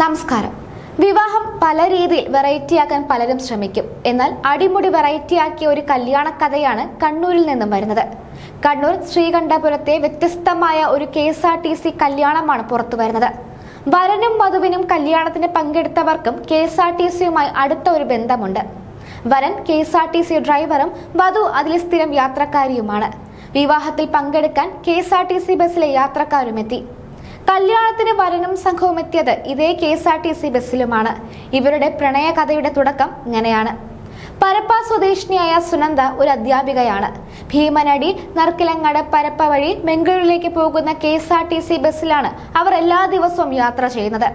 നമസ്കാരം. വിവാഹം പല രീതിയിൽ വെറൈറ്റിയാക്കാൻ പലരും ശ്രമിക്കും. എന്നാൽ അടിമുടി വെറൈറ്റിയാക്കിയ ഒരു കല്യാണ കഥയാണ് കണ്ണൂരിൽ നിന്നും വരുന്നത്. കണ്ണൂർ ശ്രീകണ്ഠപുരത്തെ വ്യത്യസ്തമായ ഒരു K S R T C കല്യാണമാണ് പുറത്തു വരുന്നത്. വരനും വധുവിനും കല്യാണത്തിന് പങ്കെടുത്തവർക്കും കെ എസ് ആർ ടി സിയുമായി അടുത്ത ഒരു ബന്ധമുണ്ട്. വരൻ K S R T C ഡ്രൈവറും വധു അതിലെ സ്ഥിരം യാത്രക്കാരിയുമാണ്. വിവാഹത്തിൽ പങ്കെടുക്കാൻ K S R T C ബസ്സിലെ യാത്രക്കാരുമെത്തി. കല്യാണത്തിന് വരനും സംഘവും എത്തിയത് ഇതേ K S R T C ബസ്സിലുമാണ്. ഇവരുടെ പ്രണയകഥയുടെ തുടക്കം ഇങ്ങനെയാണ്. പരപ്പ സ്വദേശിനിയായ സുനന്ദ ഒരു അധ്യാപികയാണ്. ഭീമനടി നർക്കിലങ്ങട് പരപ്പ വഴി ബംഗളൂരിലേക്ക് പോകുന്ന K S R T C ബസ്സിലാണ് അവർ എല്ലാ ദിവസവും യാത്ര ചെയ്യുന്നത്.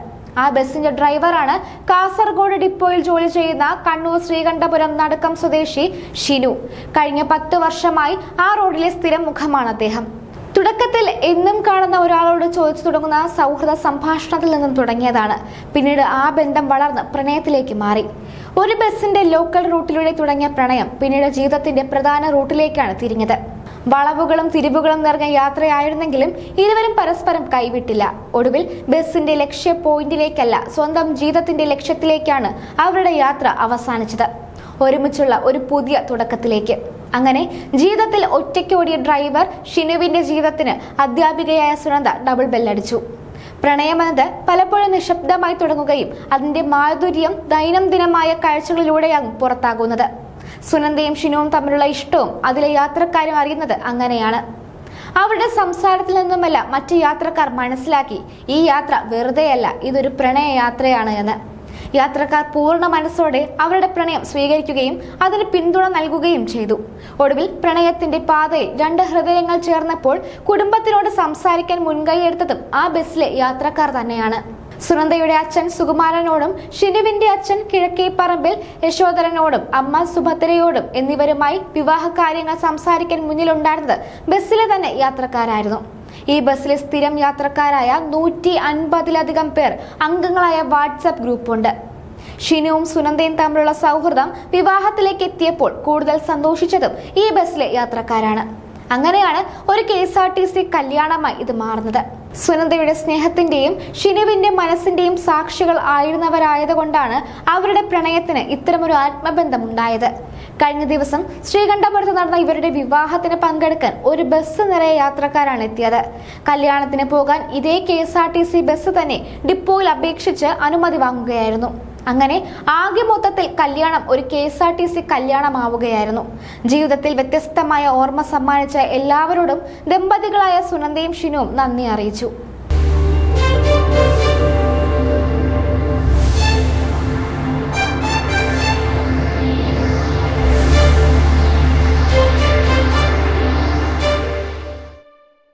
ആ ബസ്സിന്റെ ഡ്രൈവറാണ് കാസർഗോഡ് ഡിപ്പോയിൽ ജോലി ചെയ്യുന്ന കണ്ണൂർ ശ്രീകണ്ഠപുരം നടുക്കം സ്വദേശി ഷിനു. കഴിഞ്ഞ പത്ത് വർഷമായി ആ റോഡിലെ സ്ഥിരം മുഖമാണ് അദ്ദേഹം. തുടക്കത്തിൽ എന്നും കാണുന്ന ഒരാളോട് ചോദിച്ചു തുടങ്ങുന്ന സൗഹൃദ സംഭാഷണത്തിൽ നിന്നും തുടങ്ങിയതാണ്. പിന്നീട് ആ ബന്ധം വളർന്ന് പ്രണയത്തിലേക്ക് മാറി. ഒരു ബസിന്റെ ലോക്കൽ റൂട്ടിലൂടെ തുടങ്ങിയ പ്രണയം പിന്നീട് ജീവിതത്തിന്റെ പ്രധാന റൂട്ടിലേക്കാണ് തിരിഞ്ഞത്. വളവുകളും തിരിവുകളും നിറഞ്ഞ യാത്രയായിരുന്നെങ്കിലും ഇരുവരും പരസ്പരം കൈവിട്ടില്ല. ഒടുവിൽ ബസിന്റെ ലക്ഷ്യ പോയിന്റിലേക്കല്ല സ്വന്തം ജീവിതത്തിന്റെ ലക്ഷ്യത്തിലേക്കാണ് അവരുടെ യാത്ര അവസാനിച്ചത്. ഒരുമിച്ചുള്ള ഒരു പുതിയ തുടക്കത്തിലേക്ക്. അങ്ങനെ ജീവിതത്തിൽ ഒറ്റയ്ക്ക് ഓടിയ ഡ്രൈവർ ഷിനുവിന്റെ ജീവിതത്തിന് അധ്യാപികയായ സുനന്ദ ഡബിൾ ബെല്ലടിച്ചു പ്രണയമെന്നത് പലപ്പോഴും നിശബ്ദമായി തുടങ്ങുകയും അതിന്റെ മാധുര്യം ദൈനംദിനമായ കാഴ്ചകളിലൂടെയാകും പുറത്താകുന്നത്. സുനന്ദയും ഷിനുവും തമ്മിലുള്ള ഇഷ്ടവും അതിലെ യാത്രക്കാരും അറിയുന്നത് അങ്ങനെയാണ്. അവരുടെ സംസാരത്തിൽ നിന്നുമല്ല മറ്റു യാത്രക്കാർ മനസ്സിലാക്കി ഈ യാത്ര വെറുതെയല്ല ഇതൊരു പ്രണയ യാത്രയാണ് എന്ന്. യാത്രക്കാർ പൂർണ മനസ്സോടെ അവരുടെ പ്രണയം സ്വീകരിക്കുകയും അതിന് പിന്തുണ നൽകുകയും ചെയ്തു. ഒടുവിൽ പ്രണയത്തിന്റെ പാതയിൽ രണ്ട് ഹൃദയങ്ങൾ ചേർന്നപ്പോൾ കുടുംബത്തിനോട് സംസാരിക്കാൻ മുൻകൈയെടുത്തതും ആ ബസ്സിലെ യാത്രക്കാർ തന്നെയാണ്. സുനന്ദയുടെ അച്ഛൻ സുകുമാരനോടും ഷിനുവിന്റെ അച്ഛൻ കിഴക്കേപ്പറമ്പിൽ യശോധരനോടും അമ്മ സുഭദ്രയോടും എന്നിവരുമായി വിവാഹ കാര്യങ്ങൾ സംസാരിക്കാൻ മുന്നിലുണ്ടായിരുന്നത് ബസ്സിലെ തന്നെ യാത്രക്കാരായിരുന്നു. ഈ ബസ്സിലെ സ്ഥിരം യാത്രക്കാരായ നൂറ്റി അൻപതിലധികം പേർ അംഗങ്ങളായ വാട്സപ്പ് ഗ്രൂപ്പുണ്ട്. ഷിനുവും സുനന്ദയും തമ്മിലുള്ള സൗഹൃദം വിവാഹത്തിലേക്ക് എത്തിയപ്പോൾ കൂടുതൽ സന്തോഷിച്ചതും ഈ ബസ്സിലെ യാത്രക്കാരാണ്. അങ്ങനെയാണ് ഒരു K S R T C കല്യാണമായി ഇത് മാറുന്നത്. സുനന്ദയുടെ സ്നേഹത്തിന്റെയും ഷിനുവിന്റെ മനസ്സിന്റെയും സാക്ഷികൾ ആയിരുന്നവരായതുകൊണ്ടാണ് അവരുടെ പ്രണയത്തിന് ഇത്തരമൊരു ആത്മബന്ധം ഉണ്ടായത് കഴിഞ്ഞ ദിവസം ശ്രീകണ്ഠപുരത്ത് നടന്ന ഇവരുടെ വിവാഹത്തിന് പങ്കെടുക്കാൻ ഒരു ബസ് നിറയെ യാത്രക്കാരാണ് എത്തിയത്. കല്യാണത്തിന് പോകാൻ ഇതേ കെ ബസ് തന്നെ ഡിപ്പോയിൽ അപേക്ഷിച്ച് അനുമതി വാങ്ങുകയായിരുന്നു. അങ്ങനെ ആകെ മൊത്തത്തിൽ കല്യാണം ഒരു K S R T C കല്യാണമാവുകയായിരുന്നു. ജീവിതത്തിൽ വ്യത്യസ്തമായ ഓർമ്മ സമ്മാനിച്ച എല്ലാവരോടും ദമ്പതികളായ സുനന്ദയും ഷിനുവും നന്ദി അറിയിച്ചു.